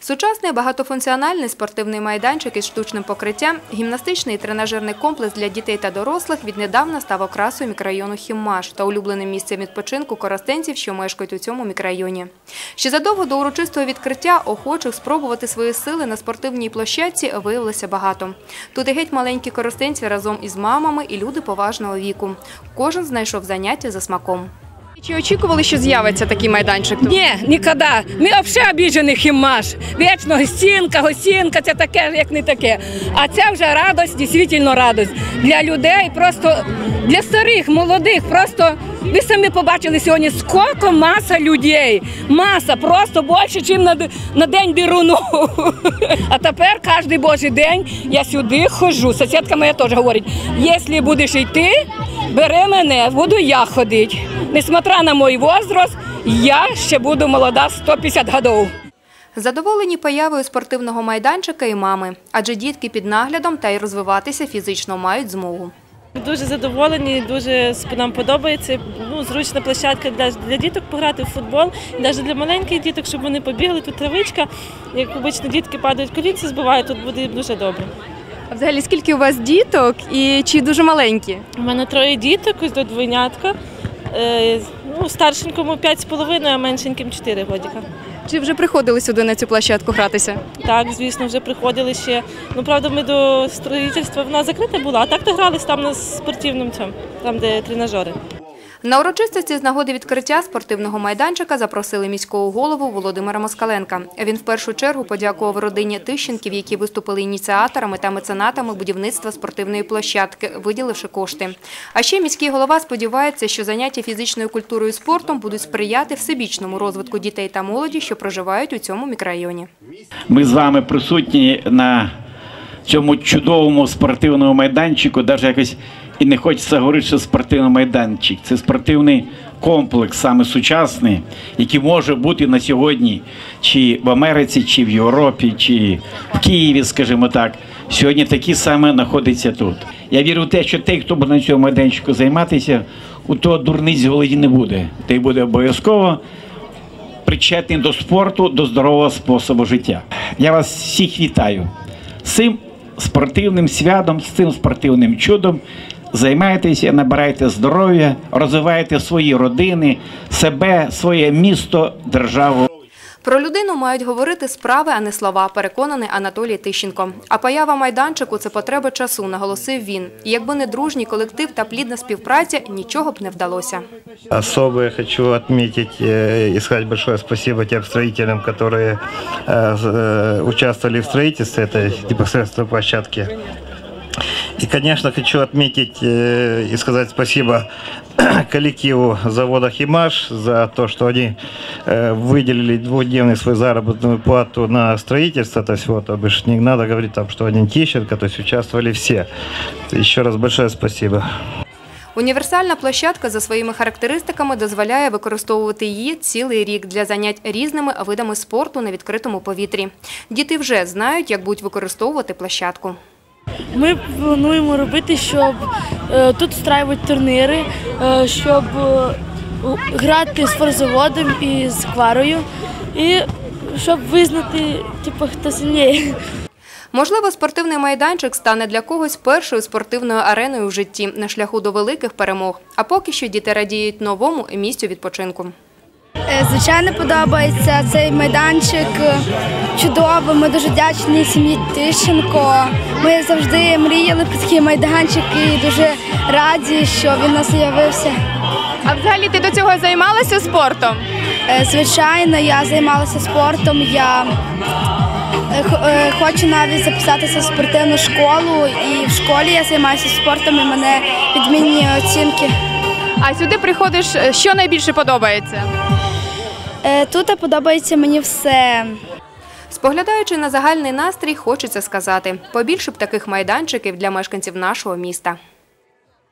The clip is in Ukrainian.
Сучасний багатофункціональний спортивний майданчик із штучним покриттям, гімнастичний і тренажерний комплекс для дітей та дорослих віднедавна став окрасою мікрорайону Хіммаш та улюбленим місцем відпочинку коростенців, що мешкають у цьому мікрорайоні. Ще задовго до урочистого відкриття охочих спробувати свої сили на спортивній площадці виявилося багато. Тут і геть маленькі коростенці разом із мамами і люди поважного віку. Кожен знайшов заняття за смаком. Чи очікували, що з'явиться такий майданчик? Ні, ніколи. Ми взагалі обіжений хімаш. Вічно гостінка, гостінка, це таке, як не таке. А це вже радость, дійсно радость. Для людей, просто для старих, молодих, просто ви самі побачили сьогодні, скільки маса людей. Маса, просто більше, ніж на, на день дируну. А тепер кожен божий день я сюди ходжу. Сусідка моя теж говорить, якщо будеш йти, бери мене, буду я ходити. Несмотря на мій возраст, я ще буду молода 150 років. Задоволені появою спортивного майданчика і мами, адже дітки під наглядом та й розвиватися фізично мають змогу. Дуже задоволені, дуже нам подобається. Ну, зручна площадка для, для діток пограти в футбол, навіть для маленьких діток, щоб вони побігли. Тут травичка. Як обично дітки падають, колінці збивають, тут буде дуже добре. А взагалі, скільки у вас діток і чи дуже маленькі? У мене троє діток, ось до двойнятка. Е, ну, старшенькому 5,5, а меншеньким 4 годіка. Чи вже приходили сюди на цю площадку гратися? Так, звісно, вже приходили ще. Ну, правда, ми до строїтельства вона закрита була, а так то грались там на спортивному цьому, там, де тренажери. На урочистості з нагоди відкриття спортивного майданчика запросили міського голову Володимира Москаленка. Він в першу чергу подякував родині Тищенків, які виступили ініціаторами та меценатами будівництва спортивної площадки, виділивши кошти. А ще міський голова сподівається, що заняття фізичною культурою і спортом будуть сприяти всебічному розвитку дітей та молоді, що проживають у цьому мікрорайоні. Ми з вами присутні на цьому чудовому спортивному майданчику. Навіть якось і не хочеться говорити, що спортивний майданчик. Це спортивний комплекс, саме сучасний, який може бути на сьогодні чи в Америці, чи в Європі, чи в Києві, скажімо так. Сьогодні такі саме знаходиться тут. Я вірю в те, що той, хто буде на цьому майданчику займатися, у того дурниць в голові не буде. Той буде обов'язково причетний до спорту, до здорового способу життя. Я вас всіх вітаю з цим спортивним святом, з цим спортивним чудом. Займайтеся, набирайте здоров'я, розвивайте свої родини, себе, своє місто, державу. Про людину мають говорити справи, а не слова, переконаний Анатолій Тищенко. А поява майданчику – це потреба часу, наголосив він. І якби не дружній колектив та плідна співпраця, нічого б не вдалося. Особо я хочу отметить э, и сказать большое спасибо тем строителям, которые э, з- э, участвовали в строительстве этой непосредственной площадки. И, конечно, хочу отметить э, и сказать спасибо коллективу завода «Химаш» за то, что они э, выделили двухдневный свой заработную плату на строительство. То есть вот, то бишь, не надо говорить там, что один Тищенко, то есть участвовали все. Еще раз большое спасибо. Універсальна площадка за своїми характеристиками дозволяє використовувати її цілий рік для занять різними видами спорту на відкритому повітрі. Діти вже знають, як будуть використовувати площадку. Ми плануємо робити, щоб е, тут встраювати турніри, е, щоб е, грати з форзаводом і з кварою, і щоб визнати, типу, хто сильніше. Можливо, спортивний майданчик стане для когось першою спортивною ареною в житті на шляху до великих перемог. А поки що діти радіють новому місцю відпочинку. Звичайно, подобається цей майданчик. е, Чудово. Ми дуже вдячні сім'ї Тищенко. Ми завжди мріяли про такий майданчик і дуже раді, що він у нас з'явився. А взагалі ти до цього займалася спортом? Е, Звичайно, я займалася спортом. Я е, хочу навіть записатися в спортивну школу. І в школі я займаюся спортом і мене відмінні оцінки. А сюди приходиш, що найбільше подобається? Е, Тут подобається мені все. Споглядаючи на загальний настрій, хочеться сказати: побільше б таких майданчиків для мешканців нашого міста.